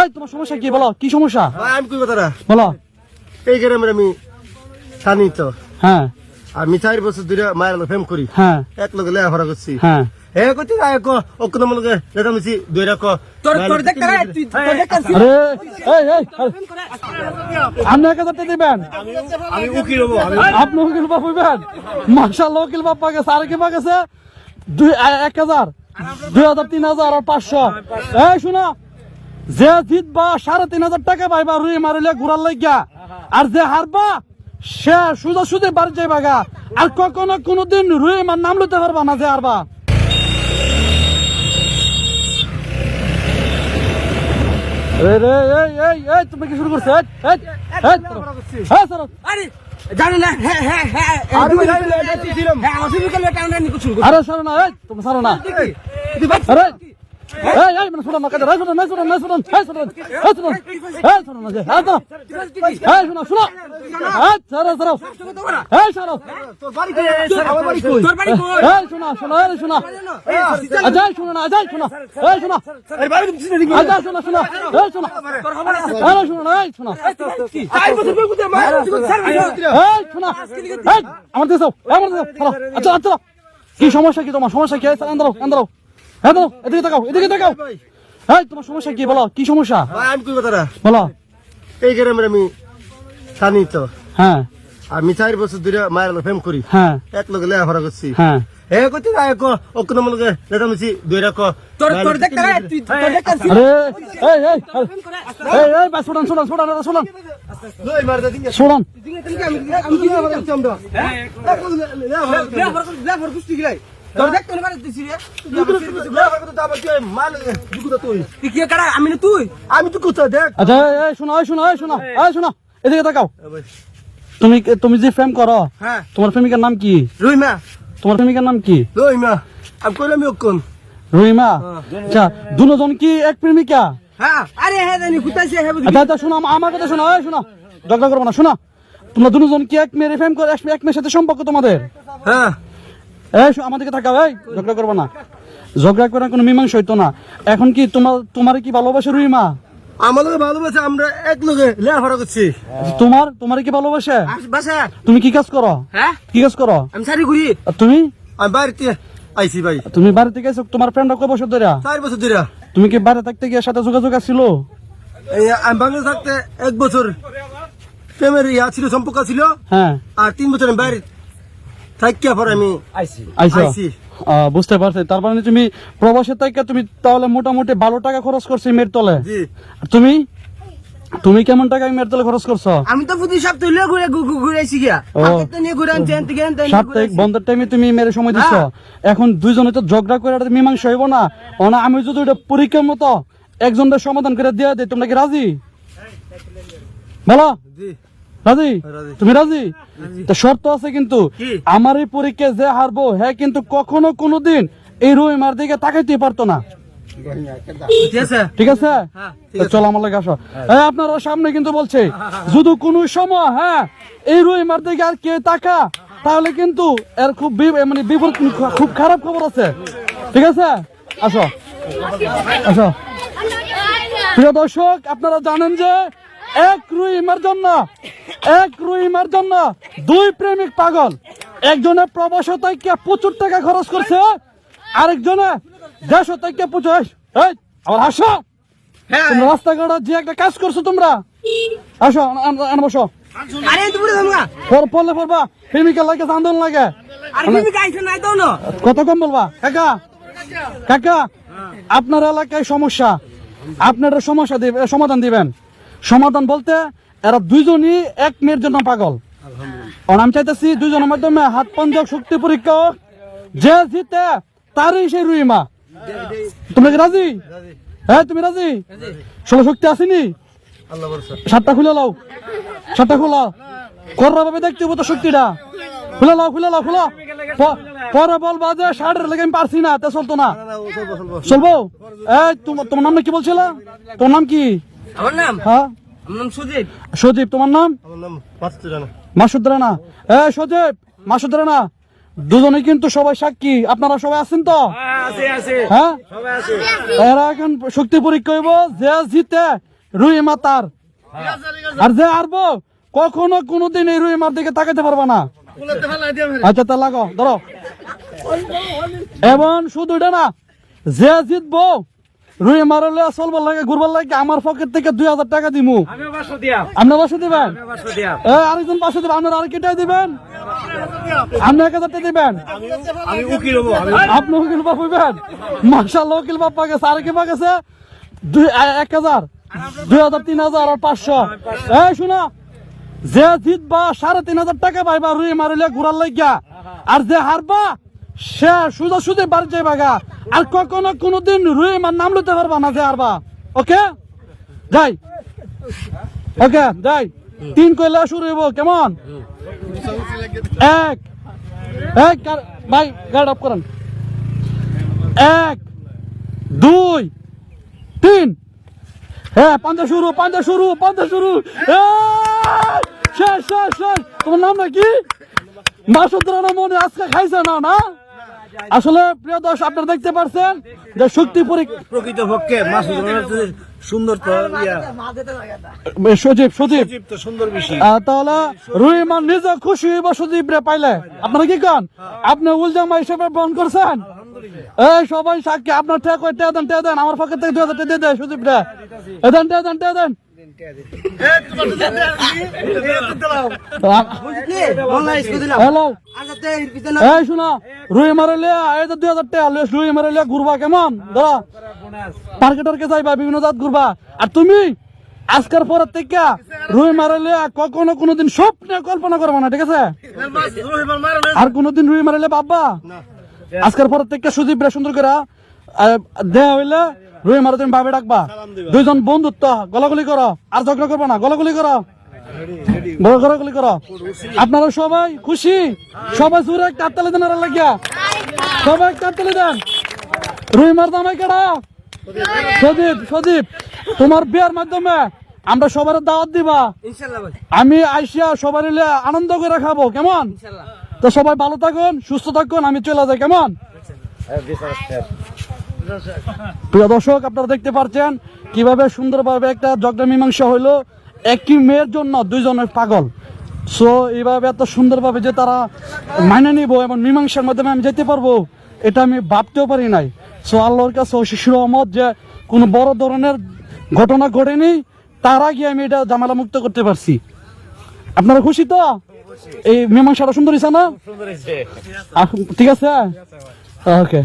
এই তোমার সমস্যা কি? বলো কি সমস্যা? আমি কই কথাটা? বলো। এই গ্রামের আমি জানি তো। হ্যাঁ। আমি চার বছর ধরে মায়ের লোক প্রেম করি। হ্যাঁ। এক লগে লেখাপড়া করছি। হ্যাঁ। এ কইতে আয় কো অকুন মলগে লেখা মিছি দুই রাখ। তোর তোর দেখ করে। তুই তোর দেখ করে আরে এই এই আপনি এক হাজার টাকা দিবেন? আমি উকিল হব আমি আপনি উকিল বাপ হইবেন? মার্শাল উকিল বাপ পাকেছে আর কি পাকেছে দুই এক হাজার। দুই হাজার তিন হাজার আর পাঁচশো। এই শোনো। যে জিতবা সাড়ে তিন হাজার টাকা পাইবা রুই মারিলে ঘুরার লাগিয়া আর যে হারবা সে সুদা সুদে বাড়ি যাইবা গা আর কখনো কোনোদিন রুই মার নাম লইতে পারবা না যে হারবা তুমি কি শুরু করছ জানো না হ্যাঁ হ্যাঁ হ্যাঁ। হ্যাঁ আরে সরো না তুমি সরো না আরে এই এই মানে শোনো না কাজে এই শোনো না শোনো না শোনো এই শোনো এই শোনো এই শোনো না যে এই তো এই শোনো শোনো এই সরো সরো এই সরো তোর বাড়ি কই আমার বাড়ি কই তোর বাড়ি কই এই শোনো শোনো এই শোনো আজাই শোনো না আজাই শোনো এই শোনো এই বাড়ি কই চিনি আজাই শোনো শোনো এই শোনো তোর হবে না এই শোনো না এই শোনো চার বছর পর কোথায় মার চার বছর এই শোনো এই আমার দেশও আমার দেশও চলো আচ্ছা আচ্ছা কি সমস্যা কি তোমার সমস্যা কি এই আন্দরো আন্দরো হ্যাঁ দাও এদিকে তাকাও এদিকে তাকাও এই তোমার সমস্যা কি বলো কি সমস্যা আমি কই কথাটা বলো এই গ্রামের আমি জানি তো হ্যাঁ আমি চার বছর ধরে মায়ের লোক প্রেম করি হ্যাঁ এক লগে লেখাপড়া করছি হ্যাঁ এ কইতে আয় কো অকুন মলগে লেখা মিছি দুই রাখ তোর তোর দেখ করে তুই তোর দেখ করে আরে এই এই এই এই বাস শুনুন শুনুন শুনুন শুনুন দুই মার দে দিন শুনুন আমি কি আমার চাম দাও লেফর লেফর কুস্তি গিলাই তোর দেখ তোর বাড়ি দিছি রে। তুই কি করা? আমি তুই? আমি তো কোথাও দেখ। আচ্ছা এই, এই শোনো শোনো শোনো শোনো এদিকে তাকাও। তুমি তুমি যে প্রেম করো হ্যাঁ। তোমার প্রেমিকার নাম কি? রুইমা। তোমার প্রেমিকার নাম কি? রুইমা। আমি কইলাম অকুন রহিমা আচ্ছা দুজন কি এক প্রেমিকা? হ্যাঁ। আরে হ্যাঁ জানি হ্যাঁ আচ্ছা আচ্ছা শোনো আমার কথা শোনো এই শোনো ঝগড়া করব না শোনো। তোমরা দুজন কি এক মেয়ের প্রেম করে এক- এক মেয়ের সাথে সম্পর্ক তোমাদের? হ্যাঁ। এই আমাদেরকে থাকাও এই ঝগড়া করব না। ঝগড়া করে কোনো মীমাংসা হইতো না। এখন কি তোমার তোমার কি ভালোবাসে রুইমা আমার লোক ভালোবাসে আমরা এক লোকে লেখাপড়া করছি। তোমার তোমার কি ভালোবাসে? তুমি কি কাজ করো? হ্যাঁ? কি কাজ করো? আমি সারি ঘুরি। তুমি? আমি বাড়িতে আইছি ভাই। তুমি বাড়ি থেকে এসো তোমার ফ্রেন্ডরা কয় বছর ধরে? চার বছর ধরে। তুমি কি বাইরে থাকতে গিয়ে সাথে যোগাযোগ আছিল? এই আমি বাংলাদেশ থাকতে এক বছর প্রেমের ইয়া ছিল সম্পর্ক ছিল। হ্যাঁ। আর তিন বছর আমি বাইরে থাকিয়া পরে আমি আইছি। আইছি। বুঝতে পারছি। তার মানে তুমি প্রবাসে থেকে তুমি তাহলে মোটামুটি ভালো টাকা খরচ করছ এই মেয়ের তলে? তুমি? তুমি কেমন টাকা মেয়ের তলে খরচ করছ? আমি তো প্রতি সপ্তাহে লিয়ে ঘুরে ঘু- ঘু- ঘুরে আইছি গিয়া তো নিয়ে ঘুরে আনছি এনতে গিয়ে এনতে নিয়ে ঘুরে সাপ্তাহিক বন্ধের টাইমে তুমি মেরে সময় দিছো। এখন দুইজনে তো ঝগড়া করে এটা মীমাংসা হইব না। অনা আমি যদি এটা পরীক্ষার মতো একজনের সমাধান করে দিয়ে দিই তোমরা কি রাজি? বলো? জি। রাজি। তুমি রাজি? তো শর্ত আছে কিন্তু। আমার এই পরীক্ষায় যে হারবো হ্যাঁ কিন্তু কখনো কোনোদিন এই রুই মার দিকে তাকাইতে পারতো না। ঠিক আছে। ঠিক আছে? হ্যাঁ, তো চলো আমার লাগে আসো। আপনারা সামনে কিন্তু বলছে যদি কোনো সময় হ্যাঁ এই রুই মার দিকে আর কে তাকা তাহলে কিন্তু এর খুব মানে বিপরীত খুব খারাপ খবর আছে। ঠিক আছে? আসো। আসো। প্রিয় দর্শক আপনারা জানেন যে এক রুই মার জন্য এক রুইমার জন্য দুই প্রেমিক পাগল। একজনে প্রবাস থেকে প্রচুর টাকা খরচ করছে আরেকজনে দেশ থেকে প্রচুর। এই আবার আসো। হ্যাঁ। রাস্তাঘাটে যে একটা কাজ করছ তোমরা। আসো আন- বসো। পড়লে পড়বা। প্রেমিকা লাগে আন্দোলন লাগে। আরে তুমি গাইছ নাই তো না। কত কম বলবা? কাকা কাকা আপনার এলাকায় সমস্যা। আপনারা সমস্যা সমাধান দিবেন। সমাধান বলতে এরা দুইজনই এক মেয়ের জন্য পাগল। আমি চাইতেছি দুইজনের মাধ্যমে হাত পঞ্জক শক্তি পরীক্ষা। হোক। যে জিতে তারই সেই রুইমা তুমি কি রাজি? হ্যাঁ তুমি রাজি? ষোলো শক্তি আসেনি? শার্টটা খুলে লাও। শার্টটা খোলা। কররা ভাবে দেখতে হব তো শক্তিটা। খুলে লাও খুলে লাও খুলো পরে বলবা যে শার্টের লেগে আমি পারছি না তা চলতো না। চলবো, এই তোমার নাম কি বলছিল? তোমার নাম কি? আমার নাম? হ্যাঁ। সজীব। তোমার নাম? আমার নাম মাসুদ রানা। এ সজীব মাসুদ রানা দুজনে কিন্তু সবাই সাক্ষী। আপনারা সবাই আছেন তো? আছে আছে। হ্যাঁ? সবাই আছে। এরা এখন শক্তি পরীক্ষা হইব যে জিতে রুই মাতার। আর যে হারবো কখনো কোনোদিন এই রুই মার দিকে তাকাতে পারবা না। আচ্ছা তা লাগো ধরো। এবং শুধু এটা না যে জিতবো রুই মারলে চলবার লাগে ঘুরবার লাগে আমার পকেট থেকে দুই হাজার টাকা দিমু। আপনার বাসা দিবেন? আরেকজন পাশে দিবেন আপনার আর কেটাই দিবেন? আপনি এক হাজার টাকা দিবেন? আপনি উকিল বাপ হইবেন? মার্শাল্লাহ উকিল বাপ গেছে আর কি পা গেছে দুই এক হাজার। দুই হাজার তিন হাজার আর পাঁচশো। এই শোনা। যে জিতবা সাড়ে তিন হাজার টাকা পাইবা রুই মারিলে ঘুরার লাগিয়া। আর যে হারবা সে সুযোগ সুযোগ বাড়ি যাইবা গা। আর কখনো কোনোদিন রুই মার নাম লইতে পারবা না যে হারবা ওকে? যাই। ওকে, যাই। তিন কইলে শুরু হইব, কেমন? এক। এক ভাই গার্ড অফ করেন। এক, দুই, তিন। হ্যাঁ পাঞ্জা শুরু পাঞ্জা শুরু পাঞ্জা শুরু। শেষ শেষ শেষ। তোমার নাম নাকি? মাসুদ্রানা মনে আজকে খাইছে না না? আসলে প্রিয় দর্শক আপনারা দেখতে পারছেন যে শক্তি প্রকৃত পক্ষে সুন্দর তাহলে নিজে খুশি হইব রে পাইলে। আপনারা কি কন? আপনি উলজামা হিসেবে বন করছেন? এই সবাই সাক্ষী। আপনার ঠেক দেন আমার পকেট থেকে হাজার দিয়ে দেয় রে দেন দেন। বিভিন্ন জাত ঘুরবা আর তুমি আজকের পরের থেকে রুই মারলে কখনো কোনোদিন স্বপ্নে কল্পনা করবা না, ঠিক আছে? আর কোনোদিন রুই মারলে বাবা আজকের পরের থেকে সুদীপ রে সুন্দর করে দেয়া হইলে রুই মারো তুমি ভাবে ডাকবা। দুইজন বন্ধুত্ব গলাগুলি করো আর ঝগড়া করব না গলাগুলি করো। গলাগুলি করো। আপনারা সবাই খুশি? সবাই সুরে একটা হাততালি দেন আর লাগিয়া। সবাই একটা দেন। রুই মার দামাই কেডা? সদীপ সদীপ তোমার বিয়ার মাধ্যমে আমরা সবার দাওয়াত দিবা। আমি আইসিয়া সবার আনন্দ করে খাব কেমন? তো সবাই ভালো থাকুন সুস্থ থাকুন আমি চলে যাই কেমন? প্রিয় দর্শক আপনারা দেখতে পাচ্ছেন কীভাবে সুন্দরভাবে একটা ঝগড়া মীমাংসা হইল। একই মেয়ের জন্য দুইজনের পাগল। সো এইভাবে এত সুন্দরভাবে যে তারা মাইনে নিব এবং মীমাংসার মাধ্যমে আমি যেতে পারব এটা আমি ভাবতেও পারি নাই। সো আল্লাহর কাছে শিশুর মত যে কোনো বড় ধরনের ঘটনা ঘটেনি তার আগে আমি এটা জামালা মুক্ত করতে পারছি। আপনারা খুশি তো? এই মীমাংসাটা সুন্দর হয়েছে না? ঠিক আছে? ওকে